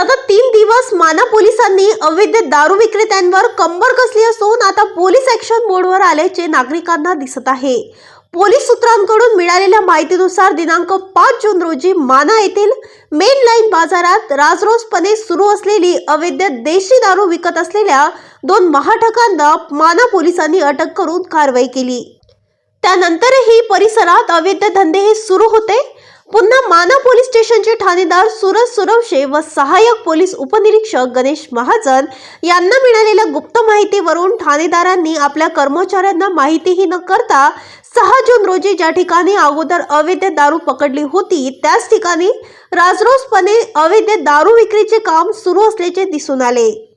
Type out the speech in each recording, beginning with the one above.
सतत तीन दिवस माना पोलिसांनी अवैध दारू विक्रेत्यांवर कंबर कसली असून आता पोलीस ऍक्शन मोडवर आल्याचे नागरिकांना दिसत आहे. पोलीस सूत्रांकडून मिळालेल्या माहितीनुसार दिनांक पाच जून रोजी माना येथील मेन लाईन बाजारात राजरोसपणे सुरू असलेली अवैध देशी दारू विकत असलेल्या दोन महाठकांना माना पोलिसांनी अटक करून कारवाई केली. त्यानंतरही परिसरात अवैध धंदे हे सुरू होते. पुन्हा माना पोलीस स्टेशनचे ठाणेदार सुरज सुरवशे व सहाय्यक पोलीस उपनिरीक्षक गणेश महाजन यांना मिळालेल्या गुप्त माहितीवरून ठाणेदारांनी आपल्या कर्मचाऱ्यांना माहितीही न करता सहा जून रोजी ज्या ठिकाणी अगोदर अवैध दारू पकडली होती त्याच ठिकाणी राजरोसपणे अवैध दारू विक्रीचे काम सुरू असल्याचे दिसून आले.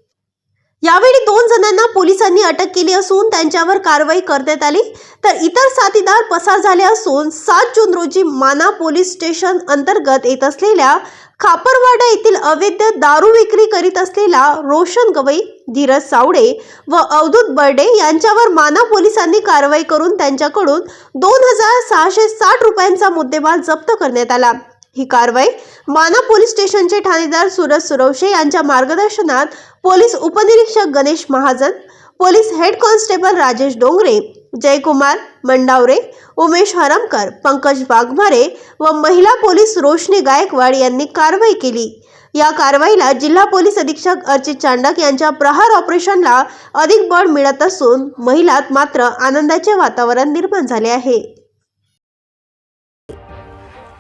यावेळी दोन जणांना पोलिसांनी अटक केली असून त्यांच्यावर कारवाई करण्यात आली. तर इतर साथीदार पसार झाले असून सात जून रोजी माना पोलीस स्टेशन अंतर्गत येत असलेल्या खापरवाडा येथील अवैध दारू विक्री करीत असलेला रोशन गवई धीरज सावडे व अवधूत बर्डे यांच्यावर माना पोलिसांनी कारवाई करून त्यांच्याकडून दोन हजार सहाशे साठ रुपयांचा मुद्देमाल जप्त करण्यात आला. ही कारवाई माना पोलीस स्टेशनचे ठाणेदार सुरज सुरवशे यांच्या मार्गदर्शनात पोलीस उपनिरीक्षक Ganesh Mahajan police head constable Rajesh Dongre Jaykumar Mandavare Umesh Harmakar Pankaj Waghmare व महिला पोलीस रोशनी गायकवाड यांनी कारवाई केली. या कारवाईला जिल्हा पोलीस अधीक्षक अर्चित चांडक यांच्या प्रहार ऑपरेशनला अधिक बळ मिळत असून महिलात मात्र आनंदाचे वातावरण निर्माण झाले आहे.